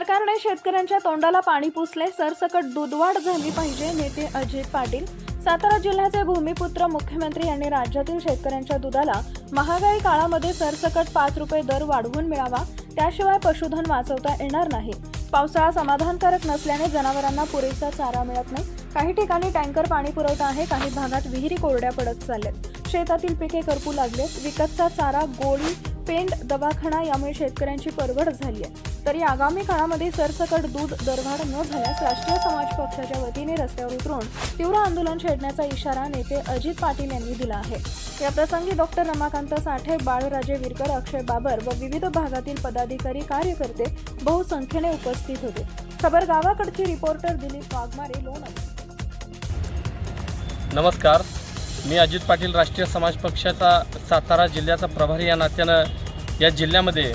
सरकारने शेतकऱ्यांच्या तोंडाला पाणी पुसले सरसकट दूधवाढ झाली पाहिजे नेते अजित पाटील. सातारा जिल्ह्याचे भूमिपुत्र मुख्यमंत्री यांनी राज्यातील शेतकऱ्यांच्या दुधाला महागाई काळामध्ये सरसकट पाच रुपये दर वाढवून मिळावा त्याशिवाय पशुधन वाचवता येणार नाही. पावसाळा समाधानकारक नसल्याने जनावरांना पुरेसा चारा मिळत नाही. काही ठिकाणी टँकर पाणी पुरवठा आहे काही भागात विहिरी कोरड्या पडत चालल्यात. शेतातील पिके करपू लागलेत विकतचा चारा गोळी पेंड दवाखाना यामुळे शेतकऱ्यांची परवड झाली आहे. तरी आगामी काळामध्ये सरसकट दूध दरवाढ न झाल्यास राष्ट्रीय समाज पक्षाच्या वतीने रस्त्यावर उतरून तीव्र आंदोलन छेडण्याचा इशारा नेते अजित पाटील यांनी दिला आहे. या प्रसंगी डॉक्टर रमाकांत साठे बाळराजे विरकर अक्षय बाबर व विविध भागातील पदाधिकारी कार्यकर्ते बहुसंख्येने उपस्थित होते. खबर गावाकडची रिपोर्टर दिलीप वाघमारे लोणंद नमस्कार. मी अजित पाटील राष्ट्रीय समाज पक्षाचा सातारा जिल्ह्याचा प्रभारी या नात्यानं या जिल्ह्यामध्ये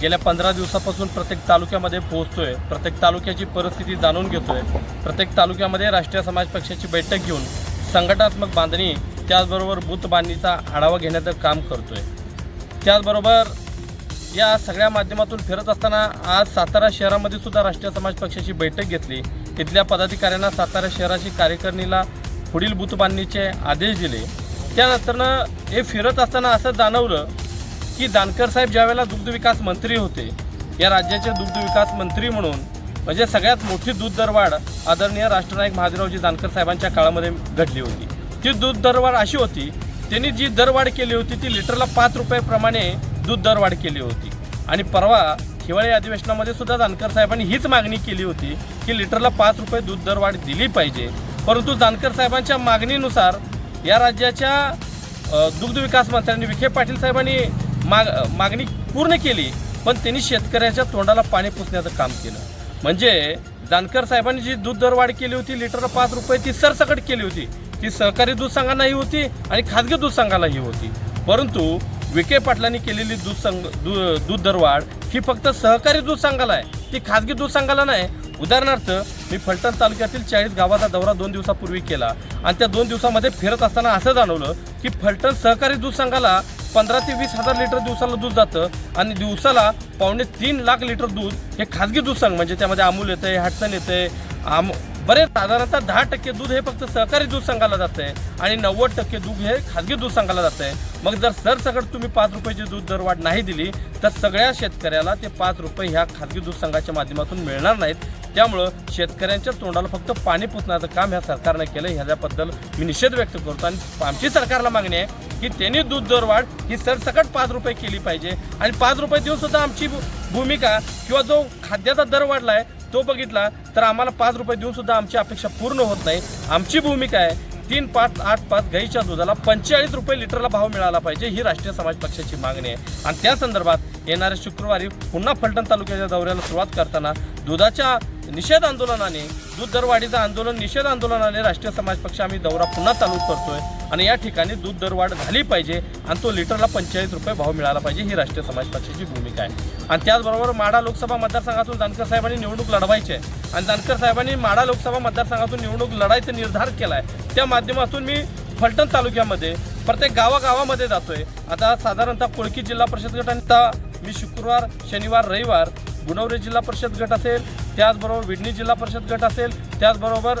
गेल्या पंधरा दिवसापासून प्रत्येक तालुक्यामध्ये पोहोचतोय. प्रत्येक तालुक्याची परिस्थिती जाणून घेतोय. प्रत्येक तालुक्यामध्ये राष्ट्रीय समाज पक्षाची बैठक घेऊन संघटनात्मक बांधणी त्याचबरोबर बूथ बांधणीचा आढावा घेण्याचं काम करतोय. त्याचबरोबर या सगळ्या माध्यमातून फिरत असताना आज सातारा शहरामध्ये सुद्धा राष्ट्रीय समाज पक्षाची बैठक घेतली. तिथल्या पदाधिकाऱ्यांना सातारा शहराची कार्यकारिणीला पुढील बूथ बांधणीचे आदेश दिले. त्यानंतरनं हे फिरत असताना असं जाणवलं की जानकर साहेब ज्यावेळेला दुग्ध विकास मंत्री होते या राज्याचे दुग्ध विकास मंत्री म्हणून म्हणजे सगळ्यात मोठी दूध दरवाढ आदरणीय राष्ट्रनायक महादेवरावजी जानकर साहेबांच्या काळामध्ये घडली होती. ती दूध दरवाढ अशी होती त्यांनी जी दरवाढ केली होती ती लिटरला पाच रुपयाप्रमाणे दूध दरवाढ केली होती. आणि परवा हिवाळी अधिवेशनामध्ये सुद्धा जानकर साहेबांनी हीच मागणी केली होती की लिटरला पाच रुपये दूध दरवाढ दिली पाहिजे. परंतु जानकर साहेबांच्या मागणीनुसार या राज्याच्या दुग्धविकास दुग्ध विकास मंत्र्यांनी विखे पाटील साहेबांनी माग मागणी पूर्ण केली पण त्यांनी शेतकऱ्याच्या तोंडाला पाणी पुसण्याचं काम केलं. म्हणजे जानकर साहेबांनी जी दूध दरवाढ केली होती लिटरला पाच रुपये ती सरसकट केली होती ती सहकारी दूध संघांनाही होती आणि खाजगी दूध संघालाही होती. परंतु विखे पाटलांनी केलेली दूध संघ दूध दरवाढ ही फक्त सहकारी दूध संघाला आहे ती खाजगी दूध संघाला नाही उदाहरणार्थ मी फलटण तालुक्यातील चाळीस गावाचा दौरा दोन दिवसापूर्वी केला. आणि त्या दोन दिवसामध्ये फिरत असताना असं जाणवलं की फलटण सहकारी दूध संघाला पंधरा ते वीस हजार लिटर दिवसाला दूध जातं आणि दिवसाला पावणे तीन लाख लिटर दूध हे खाजगी दूध संघ म्हणजे त्यामध्ये अमूल येते येतं आहे आम बरेच साधारणतः दहा टक्के दूध हे फक्त सहकारी दूध संघाला जातं आहे आणि नव्वद टक्के दूध हे खाजगी दूध संघाला जातं आहे मग जर सरसकट तुम्ही पाच रुपयाची दूध दरवाढ नाही दिली तर सगळ्या शेतकऱ्याला ते पाच रुपये ह्या खाजगी दूध संघाच्या माध्यमातून मिळणार नाहीत. त्यामुळं शेतकऱ्यांच्या तोंडाला फक्त पाणी पुसण्याचं काम ह्या सरकारनं केलं ह्याच्याबद्दल मी निषेध व्यक्त करतो आणि आमची सरकारला मागणी आहे की त्यांनी दूध दरवाढ ही सरसकट पाच रुपये केली पाहिजे. आणि पाच रुपये देऊन सुद्धा आमची भू- भूमिका किंवा जो खाद्याचा दर वाढला आहे तो बघितला तर आम्हाला पाच रुपये देऊन सुद्धा आमची अपेक्षा पूर्ण होत नाही. आमची भूमिका आहे तीन पाच आठ पाच गाईच्या दुधाला पंचेचाळीस रुपये लिटरला भाव मिळाला पाहिजे ही राष्ट्रीय समाज पक्षाची मागणी आहे. आणि त्या संदर्भात येणाऱ्या शुक्रवारी पुन्हा फलटण तालुक्याच्या दौऱ्याला सुरुवात करताना दुधाच्या निषेध आंदोलनाने दूध दरवाढीचं आंदोलन निषेध आंदोलनाने राष्ट्रीय समाज पक्ष आम्ही दौरा पुन्हा चालू करतोय. आणि या ठिकाणी दूध दरवाढ झाली पाहिजे आणि तो लिटरला पंचेचाळीस रुपये भाव मिळाला पाहिजे ही राष्ट्रीय समाज पक्षाची भूमिका आहे. आणि त्याचबरोबर माडा लोकसभा मतदारसंघातून जानकर साहेबांनी निवडणूक लढवायची आहे. आणि जानकर साहेबांनी माडा लोकसभा मतदारसंघातून निवडणूक लढायचा निर्धार केला आहे त्या माध्यमातून मी फलटण तालुक्यामध्ये प्रत्येक गावागावामध्ये जातोय. आता साधारणतः कोळकी जिल्हा परिषद गट आणि मी शुक्रवार शनिवार रविवार गुणवरे जिल्हा परिषद गट असेल त्याचबरोबर विडणी जिल्हा परिषद गट असेल त्याचबरोबर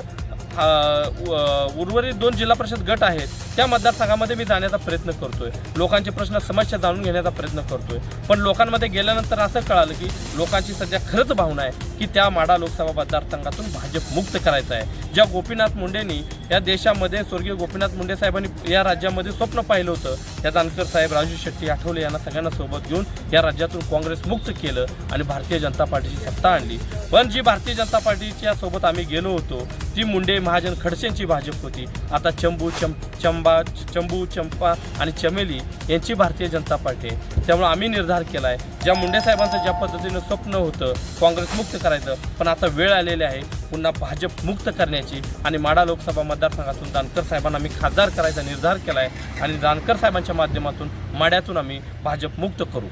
उर्वरित दोन जिल्हा परिषद गट आहेत त्या मतदारसंघामध्ये मी जाण्याचा प्रयत्न करतोय. लोकांचे प्रश्न समस्या जाणून घेण्याचा प्रयत्न करतोय. पण लोकांमध्ये गेल्यानंतर असं कळालं की लोकांची सध्या खरंच भावना आहे की त्या माडा लोकसभा मतदारसंघातून भाजप मुक्त करायचं आहे. ज्या गोपीनाथ मुंडेंनी या देशामध्ये स्वर्गीय गोपीनाथ मुंडे साहेबांनी या राज्यामध्ये स्वप्न पाहिलं होतं. त्या जानकर साहेब राजू शेट्टी आठवले यांना सगळ्यांना सोबत घेऊन या राज्यातून काँग्रेस मुक्त केलं आणि भारतीय जनता पार्टीची सत्ता आणली. पण जी भारतीय जनता पार्टीच्या सोबत आम्ही गेलो होतो ती मुंडे महाजन खडसेंची भाजप होती. आता चंबू चम चंबा चंबू चंपा आणि चमेली यांची भारतीय जनता पार्टी आहे. त्यामुळे आम्ही निर्धार केला आहे ज्या मुंडे साहेबांचं ज्या पद्धतीनं स्वप्न होतं काँग्रेस मुक्त करायचं पण आता वेळ आलेली आहे. पुन्हा भाजप मुक्त करण्याची आणि माडा लोकसभा मतदारसंघातून जानकर साहेबांना आम्ही खासदार करायचा निर्धार केला आहे आणि जानकर साहेबांच्या माध्यमातून माड्यातून आम्ही भाजप मुक्त करू.